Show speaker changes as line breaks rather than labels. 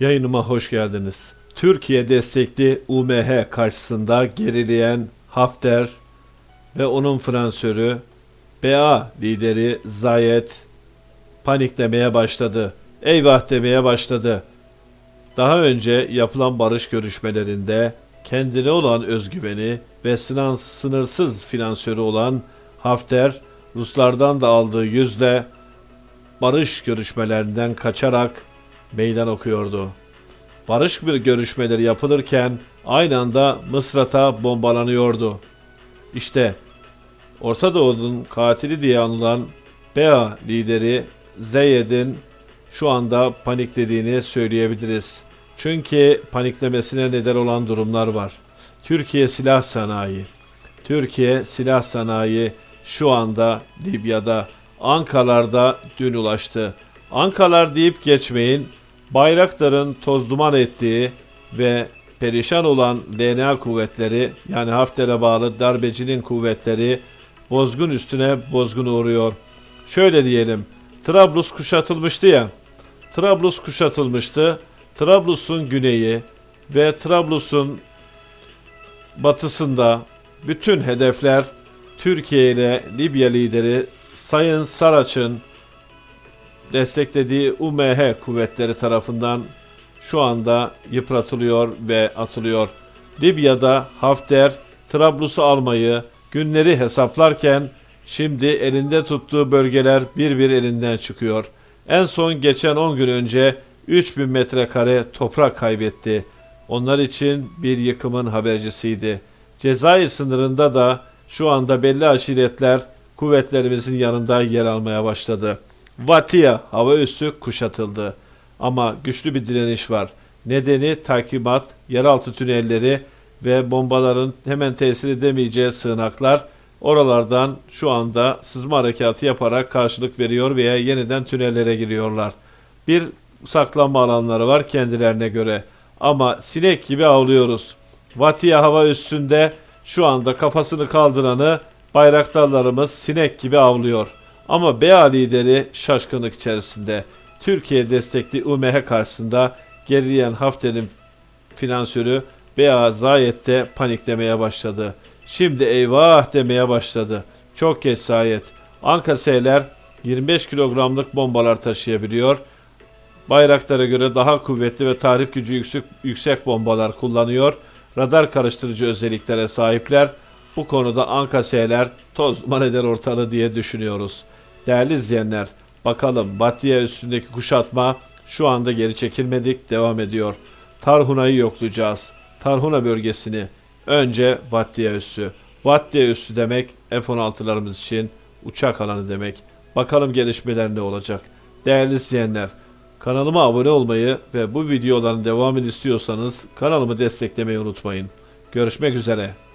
Yayınıma hoş geldiniz. Türkiye destekli UMH karşısında gerileyen Hafter ve onun Fransörü BA lideri Zayed paniklemeye başladı. Eyvah demeye başladı. Daha önce yapılan barış görüşmelerinde kendine olan özgüveni ve sınırsız finansörü olan Hafter, Ruslardan da aldığı yüzle barış görüşmelerinden kaçarak meydan okuyordu. Barış bir görüşmeleri yapılırken aynı anda Mısrat'a bombalanıyordu. İşte Orta Doğu'nun katili diye anılan BEA lideri Zeyd'in şu anda paniklediğini söyleyebiliriz. Çünkü paniklemesine neden olan durumlar var. Türkiye silah sanayi. Türkiye silah sanayi şu anda Libya'da, Ankalar'da dün ulaştı. Ankalar deyip geçmeyin. Bayraktar'ın toz duman ettiği ve perişan olan DNA kuvvetleri yani Hafter'e bağlı darbecinin kuvvetleri bozgun üstüne bozgun uğruyor. Şöyle diyelim. Trablus kuşatılmıştı ya. Trablus kuşatılmıştı. Trablus'un güneyi ve Trablus'un batısında bütün hedefler Türkiye ile Libya lideri Sayın Saraç'ın desteklediği UMH kuvvetleri tarafından şu anda yıpratılıyor ve atılıyor. Libya'da Hafter Trablus'u almayı günleri hesaplarken şimdi elinde tuttuğu bölgeler bir bir elinden çıkıyor. En son geçen 10 gün önce 3000 metrekare toprak kaybetti. Onlar için bir yıkımın habercisiydi. Cezayir sınırında da şu anda belli aşiretler kuvvetlerimizin yanında yer almaya başladı. Vatia hava üssü kuşatıldı. Ama güçlü bir direniş var. Nedeni takibat, yeraltı tünelleri ve bombaların hemen tesir edemeyeceği sığınaklar oralardan şu anda sızma harekatı yaparak karşılık veriyor veya yeniden tünellere giriyorlar. Bir saklanma alanları var kendilerine göre. Ama sinek gibi avlıyoruz. Vatia hava üstünde şu anda kafasını kaldıranı bayraktarlarımız sinek gibi avlıyor. Ama BA lideri şaşkınlık içerisinde. Türkiye destekli UMH karşısında gerileyen Hafter'in finansörü BA Zayet'te paniklemeye başladı. Şimdi eyvah demeye başladı. Çok geç Zayet. Ankaseler 25 kilogramlık bombalar taşıyabiliyor. Bayraklara göre daha kuvvetli ve tahrip gücü yüksek, yüksek bombalar kullanıyor. Radar karıştırıcı özelliklere sahipler. Bu konuda Ankaseler toz duman eder ortalığı diye düşünüyoruz. Değerli izleyenler, bakalım Batya üstündeki kuşatma şu anda geri çekilmedik, devam ediyor. Tarhuna'yı yoklayacağız. Tarhuna bölgesini. Önce Vattiye üssü. Vattiye üssü demek F-16'larımız için uçak alanı demek. Bakalım gelişmeler ne olacak. Değerli izleyenler, kanalıma abone olmayı ve bu videoların devamını istiyorsanız kanalımı desteklemeyi unutmayın. Görüşmek üzere.